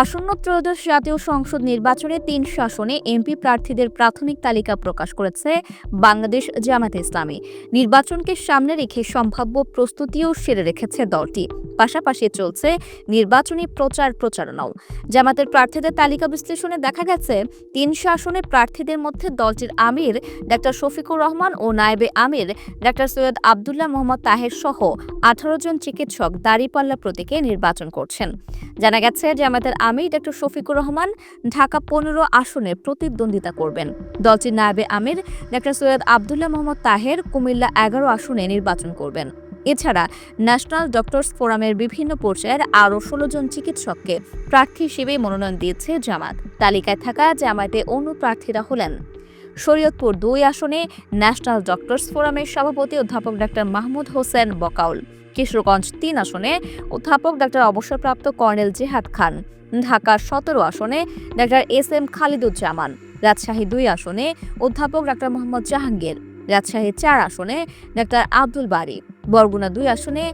আসন্ন ত্রয়োদশ জাতীয় সংসদ নির্বাচনে তিন শাসনে এমপি প্রার্থীদের প্রাথমিক তালিকা প্রকাশ করেছে বাংলাদেশ জামাতে ইসলামী। নির্বাচনকে সামনে রেখে সম্ভাব্য প্রস্তুতিও সেরে রেখেছে দলটি। পাশাপাশি চলছে নির্বাচনী প্রচার প্রচারণাও। জামাতের প্রার্থীদের তালিকা বিশ্লেষণে দেখা গেছে, তিন শাসনে প্রার্থীদের মধ্যে দলটির আমির ডাক্তার শফিকুর রহমান ও নায়েবে আমির ডাক্তার সৈয়দ আবদুল্লাহ মোহাম্মদ তাহের সহ আঠারো জন চিকিৎসক দাঁড়িপাল্লা প্রতীকে নির্বাচন করছেন। জানা গেছে, জামাতের আমির ডক্টর শফিকুর রহমান, ঢাকা পনেরো আসনে প্রতিদ্বন্দ্বিতা করবেন। দলটির নায়েবে আমির ডক্টর সৈয়দ আবদুল্লাহ মোহাম্মদ তাহের কুমিল্লা এগারো আসনে নির্বাচন করবেন। এছাড়া ন্যাশনাল ডক্টরস ফোরামের বিভিন্ন পর্যায়ের আরও ষোলো জন চিকিৎসককে প্রার্থী হিসেবে মনোনয়ন দিয়েছে জামাত। তালিকায় থাকা জামায়াতে অন্য প্রার্থীরা হলেন শরীয়তপুর দুই আসনে ন্যাশনাল ডক্টরস ফোরামের সভাপতি অধ্যাপক ডাক্তার মাহমুদ হোসেন বকাউল। কিশোরগঞ্জ তিন আসনে অধ্যাপক ডাক্তার অবসরপ্রাপ্ত কর্নেল জেহাদ খান ঢাকা সতেরো আসনে doctor S M Khaliduzzaman, Rajshahi দুই আসনে অধ্যাপক ডাক্তার মোহাম্মদ জাহাঙ্গীর, রাজশাহী চার আসনে ডাক্তার আব্দুল বারি, বরগুনা দুই আসনে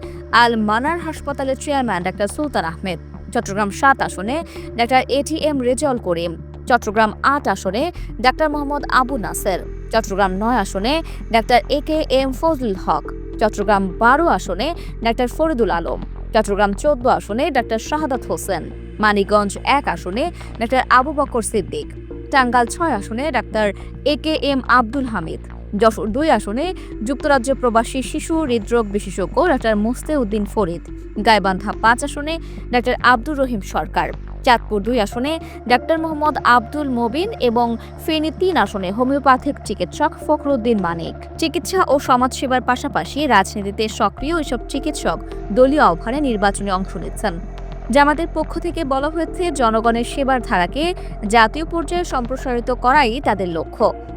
আল মানার হাসপাতালের চেয়ারম্যান ডাক্তার সুলতান আহমেদ, চট্টগ্রাম সাত আসনে ডাক্তার এটিএম রেজল করিম, চট্টগ্রাম আট আসনে ডাক্তার মোহাম্মদ আবু নাসের, চট্টগ্রাম নয় আসনে doctor A K M Fazlul Haque. Chattogram বারো আসনে ডাক্তার ফরিদুল আলম, চট্টগ্রাম চোদ্দ আসনে ডাক্তার শাহাদাত হোসেন, মানিকগঞ্জ এক আসনে ডাক্তার আবু বকর সিদ্দিক টাঙ্গাল ছয় আসনে doctor A K M Abdul Hamid, Jessore দুই আসনে যুক্তরাজ্য প্রবাসী শিশু হৃদরোগ বিশেষজ্ঞ ডাক্তার মোস্তে উদ্দিন ফরিদ, গাইবান্ধা পাঁচ আসনে ডাক্তার আব্দুর রহিম সরকার। চাঁদপুর দুই আসনে ডাক্তার মোহাম্মদ আব্দুল মবিন এবং ফেনী তিন আসনে হোমিওপ্যাথিক চিকিৎসক ফখরুদ্দিন মানিক। চিকিৎসা ও সমাজসেবার পাশাপাশি রাজনীতিতে সক্রিয় এসব চিকিৎসক দলীয় আহ্বানে নির্বাচনে অংশ নিচ্ছেন। জামাতের পক্ষ থেকে বলা হয়েছে, জনগণের সেবার ধারাকে জাতীয় পর্যায়ে সম্প্রসারিত করাই তাদের লক্ষ্য।